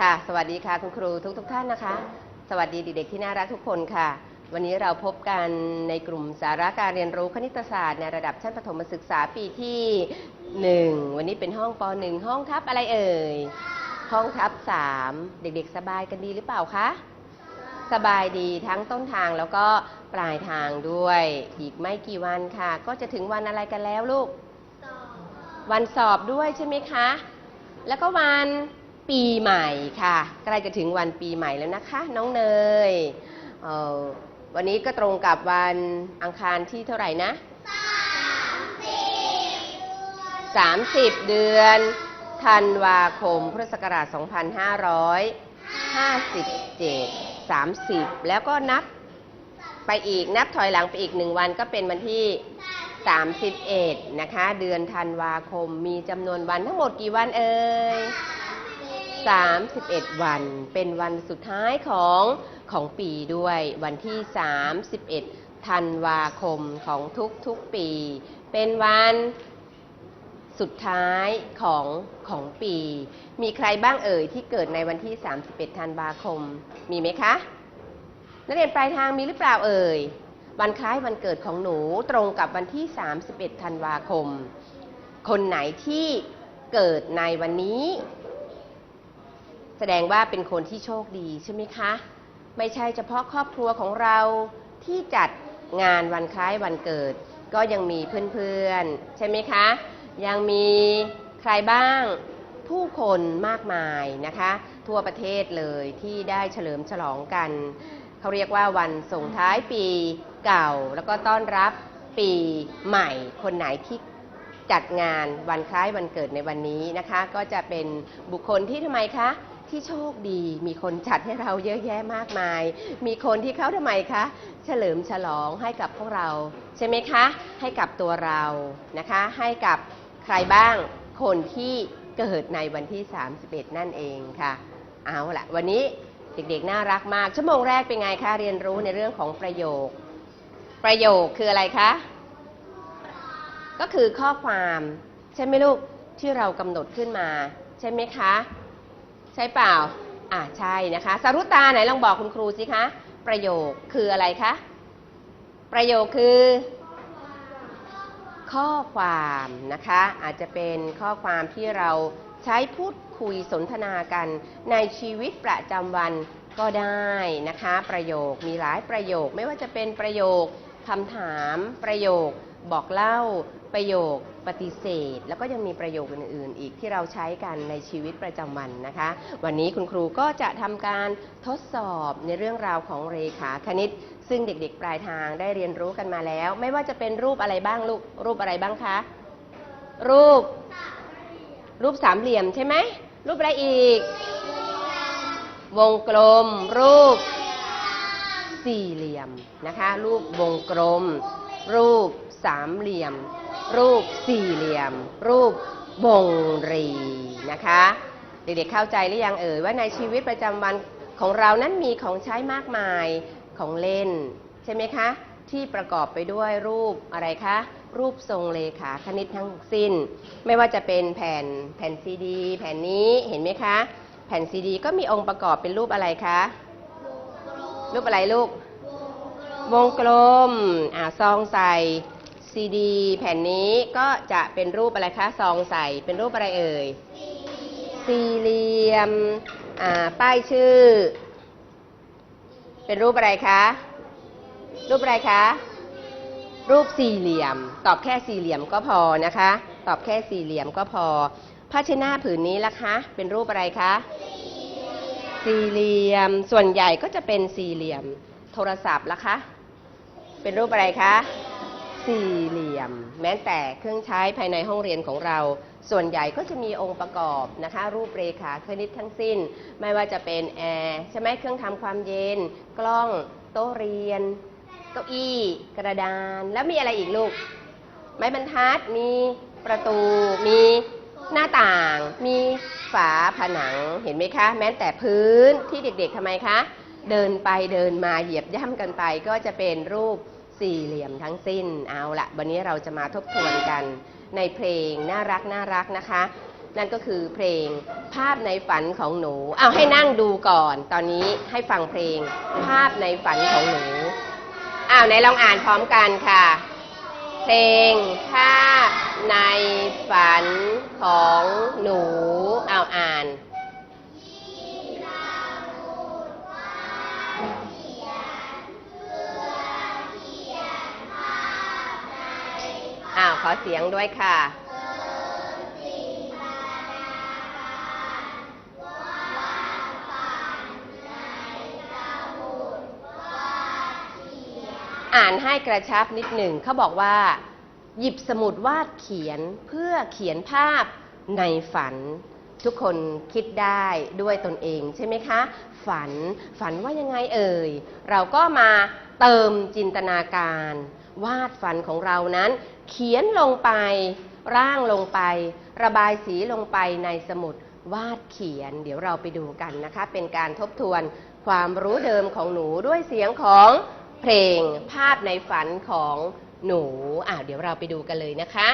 ค่ะ สวัสดีค่ะคุณครูทุกทุกๆท่านนะคะ สวัสดีเด็กๆที่น่ารักทุกคนค่ะ วันนี้เราพบกันในกลุ่มสาระการเรียนรู้คณิตศาสตร์ในระดับชั้นประถมศึกษาปีที่ 1 วันนี้เป็นห้องป .1 ห้องทับอะไรเอ่ย ห้องทับ 3 เด็กๆ สบายกันดีหรือเปล่าคะ สบายดีทั้งต้นทางแล้วก็ปลายทางด้วย อีกไม่กี่วันค่ะ ก็จะถึงวันอะไรกันแล้วลูก วันสอบด้วยใช่ไหมคะ แล้วก็วัน ปีใหม่ค่ะใกล้จะถึงวันปีใหม่แล้วนะคะ น้องเนยเออวันนี้ก็ตรงกับวันอังคารที่เท่าไหร่นะ30เดือนธันวาคมพุทธศักราช 2557 30 แล้วก็นับไปอีกนับถอยหลังไปอีกหนึ่งวันก็เป็นวันที่ 31 นะคะ เดือนธันวาคมมีจำนวนวันทั้งหมดกี่วันเอ่ย 31 วัน เป็นวันสุดท้ายของของปีด้วย วันที่ 31 ธันวาคมของทุกๆปี เป็นวันสุดท้ายของของปี มีใครบ้างเอ่ยที่เกิดในวันที่ 31 ธันวาคม มีไหมคะ นักเรียนปลายทางมีหรือเปล่าเอ่ย วันคล้ายวันเกิดของหนูตรงกับวันที่ 31 ธันวาคม คนไหนที่เกิดในวันนี้ แสดงว่าเป็นคนที่โชคดีใช่ไหมคะ ไม่ใช่เฉพาะครอบครัวของเราที่จัดงานวันคล้ายวันเกิด ก็ยังมีเพื่อนๆ ใช่ไหมคะ ยังมีใครบ้างผู้คนมากมายนะคะ ทั่วประเทศเลยที่ได้เฉลิมฉลองกัน เขาเรียกว่าวันส่งท้ายปีเก่า แล้วก็ต้อนรับปีใหม่ คนไหนที่จัดงานวันคล้ายวันเกิดในวันนี้นะคะ ก็จะเป็นบุคคลที่ทำไมคะ ที่โชคดี มีคนจัดให้เราเยอะแยะมากมาย มีคนที่เขาทำไมคะ เฉลิมฉลองให้กับพวกเรา ใช่ไหมคะ ให้กับตัวเรานะคะ ให้กับใครบ้างคนที่เกิดในวันที่ 31 นั่นเองค่ะ เอาละวันนี้เด็กๆน่ารักมาก ชั่วโมงแรกเป็นไงคะเรียนรู้ในเรื่องของประโยค ประโยคคืออะไรคะ ก็คือข้อความ ใช่ไหมลูกที่เรากำหนดขึ้นมา ใช่ไหมคะ ใช่เปล่าอ่าใช่นะคะ สรุตาไหนลองบอกคุณครูสิคะ ประโยคคืออะไรคะ ประโยคคือ ข้อความนะคะ อาจจะเป็นข้อความที่เราใช้พูดคุยสนทนากันในชีวิตประจำวันก็ได้นะคะ ประโยคมีหลายประโยคไม่ว่าจะเป็นประโยคคำถามประโยคบอกเล่า ประโยคปฏิเสธ แล้วก็ยังมีประโยคอื่นๆ อีกที่เราใช้กันในชีวิตประจำวันนะคะ วันนี้คุณครูก็จะทำการทดสอบในเรื่องราวของเรขาคณิต ซึ่งเด็กๆ ปลายทางได้เรียนรู้กันมาแล้ว ไม่ว่าจะเป็นรูปอะไรบ้างลูกรูปอะไรบ้างคะ รูป รูปสามเหลี่ยมใช่ไหมรูปอะไรอีก วงกลม รูป สี่เหลี่ยมนะคะ รูปวงกลม รูปสามเหลี่ยม รูปสี่เหลี่ยม รูปวงรีนะคะ เด็กๆเข้าใจหรือยังเอ่ยว่าในชีวิตประจำวันของเรานั้นมีของใช้มากมายของเล่น ใช่ไหมคะ ที่ประกอบไปด้วยรูปอะไรคะ รูปทรงเลขาคณิตทั้งสิ้น ไม่ว่าจะเป็นแผ่นแผ่นซีดี แผ่นนี้เห็นไหมคะ แผ่นซีดี ก็มีองค์ประกอบเป็นรูปอะไรคะ รูปอะไรลูก วงกลมอ่าซองใส่ ซีดี แผ่นนี้ก็จะเป็นรูปอะไรคะซองใส่เป็นรูปอะไรเอ่ยสี่เหลี่ยมป้ายชื่อ เป็นรูปอะไรคะ รูปอะไรคะ รูปสี่เหลี่ยม ตอบแค่สี่เหลี่ยมก็พอนะคะ ตอบแค่สี่เหลี่ยมก็พอภาชนะผืนนี้ล่ะคะ เป็นรูปอะไรคะ สี่เหลี่ยม ส่วนใหญ่ก็จะเป็นสี่เหลี่ยม โทรศัพท์ล่ะคะ เป็นรูปอะไรคะ สี่เหลี่ยม แม้แต่เครื่องใช้ภายในห้องเรียนของเรา ส่วนใหญ่ก็จะมีองค์ประกอบนะคะ รูปเรขาคณิตทั้งสิ้น ไม่ว่าจะเป็นแอร์ใช่ไหมเครื่องทำความเย็น กล้องโต๊ะเรียน เก้าอี้กระดาน แล้วมีอะไรอีกลูก ไม้บรรทัดมีประตูมีหน้าต่างมีฝาผนังเห็นไหมคะ แม้แต่พื้นที่เด็กๆทำไมคะ เดินไปเดินมาเหยียบย่ำกันไปก็จะเป็นรูป สี่เหลี่ยมทั้งสิ้นเอาละวันนี้เราจะมาทบทวนกันในเพลงน่ารักน่ารักนะคะ นั่นก็คือเพลงภาพในฝันของหนูเอาให้นั่งดูก่อน ตอนนี้ให้ฟังเพลงภาพในฝันของหนูอ้าวไหนลองอ่านพร้อมกันค่ะ เพลงภาพในฝันของหนูเอาอ่าน อ้าวขอเสียงด้วยค่ะอ่านให้กระชับนิดหนึ่งเขาบอกว่า หยิบสมุดวาดเขียนเพื่อเขียนภาพในฝัน ทุกคนคิดได้ด้วยตนเองใช่ไหมคะ ฝันฝันว่ายังไงเอ่ย เราก็มา เติมจินตนาการ วาดฝันของเรานั้น เขียนลงไป ร่างลงไป ระบายสีลงไปในสมุดวาดเขียน เดี๋ยวเราไปดูกันนะคะ เป็นการทบทวนความรู้เดิมของหนูด้วยเสียงของเพลงภาพในฝันของหนูอ่าเดี๋ยวเราไปดูกันเลยนะคะ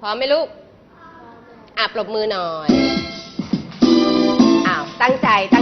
พร้อมไหมลูกอะปรบมือหน่อยอ้าวตั้งใจตั้ง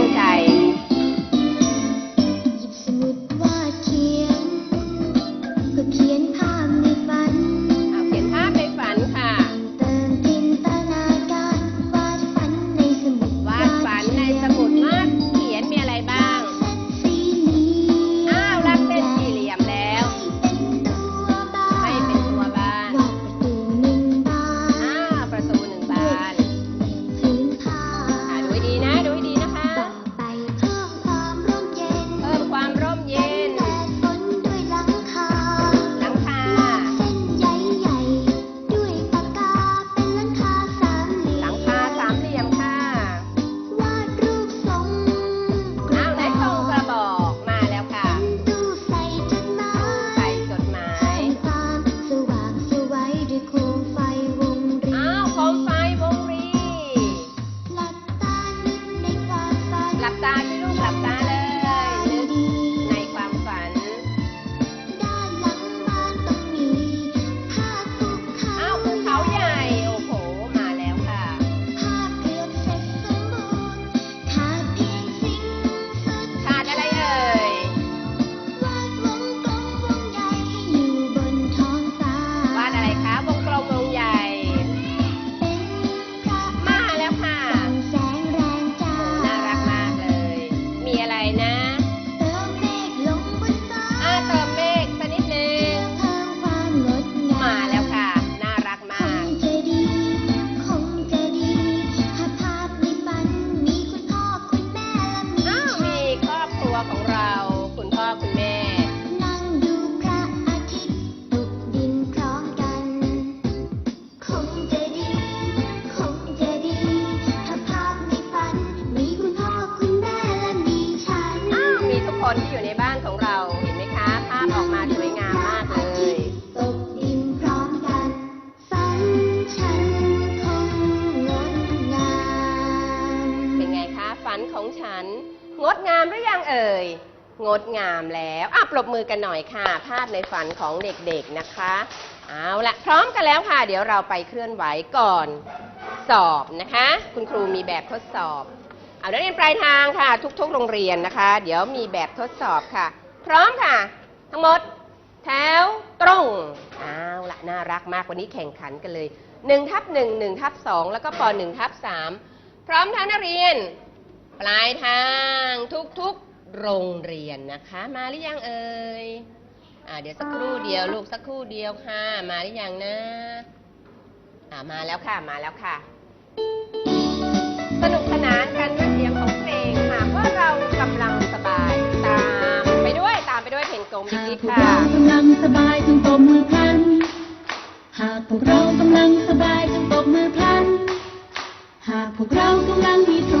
ามหรือยังเอ่ย งดงามแล้วอะปรบมือกันหน่อยค่ะ ภาพในฝันของเด็กๆนะคะ เอาละพร้อมกันแล้วค่ะ เดี๋ยวเราไปเคลื่อนไหวก่อนสอบนะคะ คุณครูมีแบบทดสอบ เอานักเรียนปลายทางค่ะ ทุกๆ โรงเรียนนะคะ เดี๋ยวมีแบบทดสอบค่ะ พร้อมค่ะ ทั้งหมด แถวตรงเอาละน่ารักมากวันนี้แข่งขันกันเลย1ทับ1 1ทับ2แล้วก็ป1ทับ3พร้อมทั้งนักเรียน ปลายทางทุกๆโรงเรียนนะคะ มาหรือยังเอ่ยอ่าเดี๋ยวสักครู่เดียวลูกสักครู่เดียวค่ะ มาหรือยังนะอ่ามาแล้วค่ะมาแล้วค่ะ สนุกสนานกันด้วยเสียงของเพลงหากว่าเรากำลังสบายตามไปด้วยตามไปด้วยเพลงกลมหากนิดพวๆกค่ะ เรากำลังสบายจงตบมือพลัน หากพวกเรากำลังสบายจงตบมือพลัน หากพวกเรากำลังมีสุข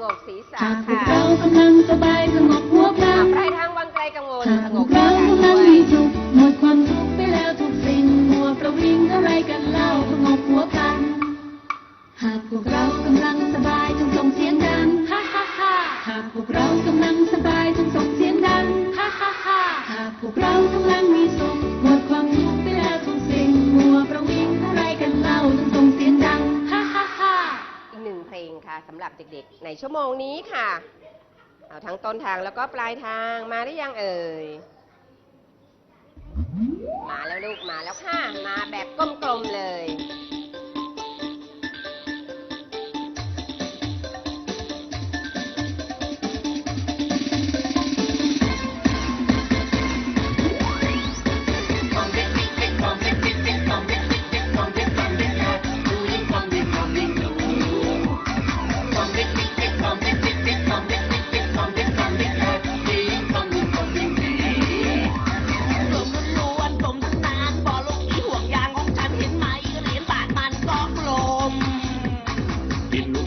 งบศีรษะค่ะเรากำลังสบายสงบ สำหรับเด็กๆ ในชั่วโมงนี้ค่ะ เอาทั้งต้นทางแล้วก็ปลายทางมาได้ยังเอ่ย มาแล้วลูกมาแล้วค่ะ มาแบบกลมๆเลย Dime